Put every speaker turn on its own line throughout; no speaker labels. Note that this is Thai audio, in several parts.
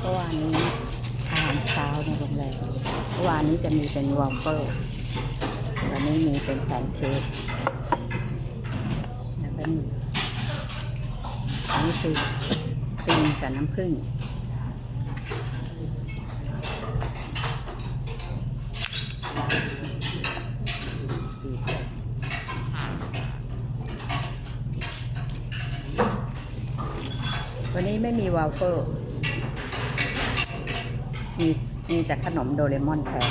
เมื่อวานนี้อาหารเช้าในโรงแรมเมื่อวานนี้จะมีเป็นวอฟเฟิลวันนี้มีเป็นแพนเค้กแล้วก็นี่อันนี้คือครีมกับน้ำผึ้ง วันนี้ไม่มีวาฟเฟิลมีมีแต่ขนมโดเรมอนแทน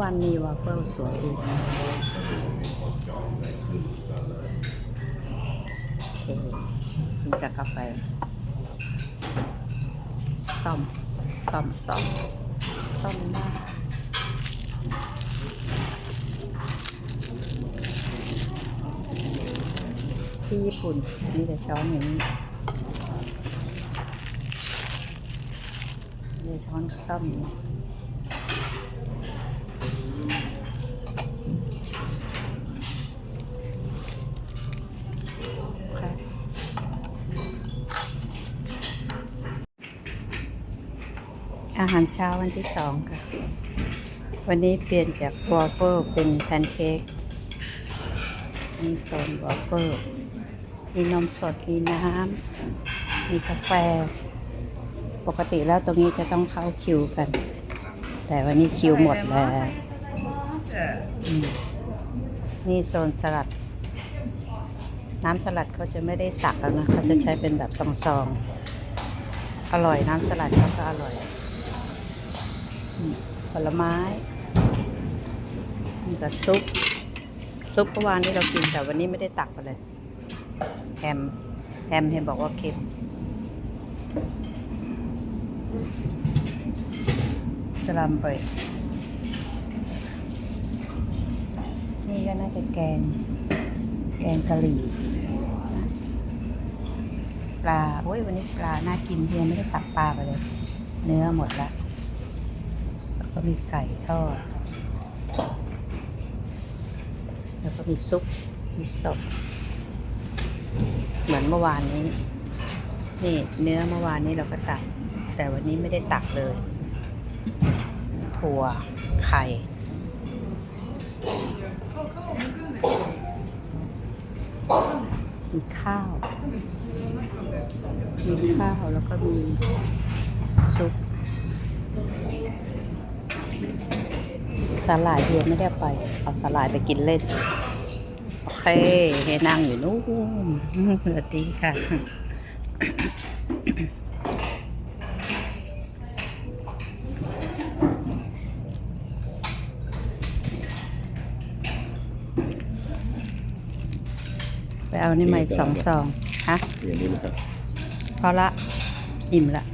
วานมีวาฟเฟิลสวยดีนะโอเคกินกับกาแฟซ่อมซ่อมซ่อมซ่อมได้ ที่ญี่ปุ่นมีแต่ช้อนอย่างนี้มีช้อนซ่อมอย่างนี้ค่ะอาหารเช้าวันที่สองค่ะ วันนี้เปลี่ยนจากวอฟเฟิลเป็นแพนเค้กมีโซนวอฟเฟิล มีนมสด มีน้ำ มีกาแฟ ปกติแล้วตรงนี้จะต้องเข้าคิวกัน แต่วันนี้คิวหมดแล้วอืมนี่โซนสลัด น้ำสลัดเขาจะไม่ได้ตักแล้วนะเขาจะใช้เป็นแบบซองๆ อร่อยน้ำสลัดเขาก็อร่อยอืมผลไม้นี่ก็ซุปซุปเมื่อวานนี้เรากินแต่วันนี้ไม่ได้ตักมาเลย แฮมแฮมเห็นบอกว่าเค็มสลัมเบรดนี่ก็น่าจะแกง แกงกะหรี่ปลาโอ้ยวันนี้ปลา น่ากินยังไม่ได้ตักปลาไปเลย เนื้อหมดละแล้วก็มีไก่ทอดแล้วก็มีซุป มีสด เหมือนเมื่อวานนี้ นี่เนื้อเมื่อวานนี้เราก็ตัก แต่วันนี้ไม่ได้ตักเลย ถั่วไข่มีข้าว มีข้าวแล้วก็มีซุปสาหร่ายเดียวไม่ได้ไป เอาสาหร่ายไปกินเล่น เคให้นั่งอยู่นู่นสวัสดีค่ะ ไปเอานี่มาอีกสองซอง ฮะ
อย่างนี้นะครับ
พอละ อิ่มละ